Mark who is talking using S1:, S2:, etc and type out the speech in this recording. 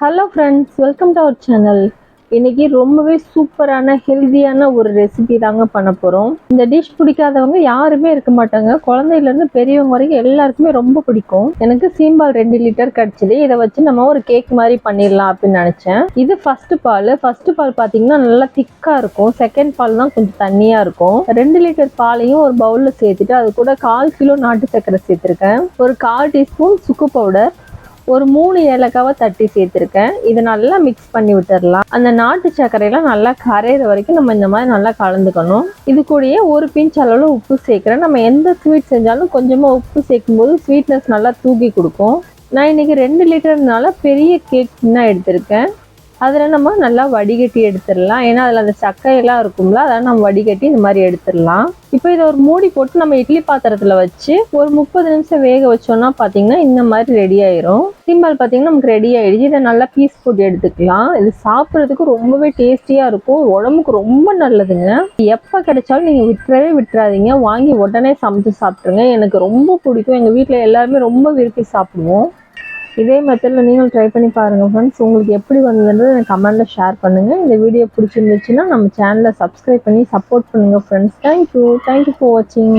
S1: Hello friends welcome to our channel இன்னைக்கு ரொம்பவே சூப்பரான ஹெல்தியான ஒரு ரெசிபி தாங்க பண்ண போகிறோம் இந்த டிஷ் பிடிக்காதவங்க யாருமே இருக்க மாட்டாங்க. குழந்தையிலேருந்து பெரியவங்க வரைக்கும் எல்லாருக்குமே ரொம்ப பிடிக்கும். எனக்கு சீம்பால் ரெண்டு லிட்டர் கிடச்சிது. இதை வச்சு நம்ம ஒரு கேக் மாதிரி பண்ணிடலாம் அப்படின்னு நினச்சேன். இது ஃபஸ்ட்டு பால். ஃபஸ்ட்டு பால் பார்த்தீங்கன்னா நல்லா திக்காக இருக்கும். செகண்ட் பால் தான் கொஞ்சம் தண்ணியாக இருக்கும். ரெண்டு லிட்டர் பாலையும் ஒரு பவுலில் சேர்த்துட்டு அது கூட கால் கிலோ நாட்டு சர்க்கரை சேர்த்துருக்கேன். ஒரு கால் டீஸ்பூன் சுக்கு பவுடர் ஒரு மூணு ஏலக்காவை தட்டி சேர்த்துருக்கேன். இதை நல்லா மிக்ஸ் பண்ணி விட்டுடலாம் அந்த நாட்டு சர்க்கரையெல்லாம் நல்லா கரையிற வரைக்கும் நம்ம இந்த மாதிரி நல்லா கலந்துக்கணும். இது கூடயே ஒரு பிஞ்ச் அளவில் உப்பு சேர்க்குறேன். நம்ம எந்த ஸ்வீட் செஞ்சாலும் கொஞ்சமாக உப்பு சேர்க்கும்போது ஸ்வீட்னஸ் நல்லா தூக்கி கொடுக்கும். நான் இன்னைக்கு ரெண்டு லிட்டர்னால பெரிய கேக் தான் எடுத்திருக்கேன். அதில் நம்ம நல்லா வடிகட்டி எடுத்துடலாம். ஏன்னா அதில் அந்த சக்கையெல்லாம் இருக்கும்ல அதெல்லாம் நம்ம வடிகட்டி இந்த மாதிரி எடுத்துடலாம். இப்போ இதை ஒரு மூடி போட்டு நம்ம இட்லி பாத்திரத்தில் வச்சு ஒரு முப்பது நிமிஷம் வேக வச்சோம்னா பார்த்தீங்கன்னா இந்த மாதிரி ரெடி ஆயிரும். சிம்பால் பார்த்தீங்கன்னா நமக்கு ரெடி ஆயிடுச்சு. இதை நல்லா பீஸ் போட்டு எடுத்துக்கலாம். இது சாப்பிட்றதுக்கு ரொம்பவே டேஸ்டியாக இருக்கும். உடம்புக்கு ரொம்ப நல்லதுங்க. எப்போ கிடைச்சாலும் நீங்கள் விட்டுறவே விட்டுறாதீங்க. வாங்கி உடனே சமைச்சு சாப்பிட்ருங்க எனக்கு ரொம்ப பிடிக்கும். எங்கள் வீட்டில் எல்லாருமே ரொம்ப விரும்பி சாப்பிடுவோம். இதே மெத்தடில் நீங்களும் ட்ரை பண்ணி பாருங்கள் ஃப்ரெண்ட்ஸ் உங்களுக்கு எப்படி வந்ததுன்றது எனக்கு கமெண்ட்டில் ஷேர் பண்ணுங்கள் இந்த வீடியோ பிடிச்சிருந்துச்சுன்னா நம்ம சேனலை சப்ஸ்கிரைப் பண்ணி சப்போர்ட் பண்ணுங்கள் ஃப்ரெண்ட்ஸ் தேங்க்யூ தேங்க்யூ ஃபார் வாட்சிங்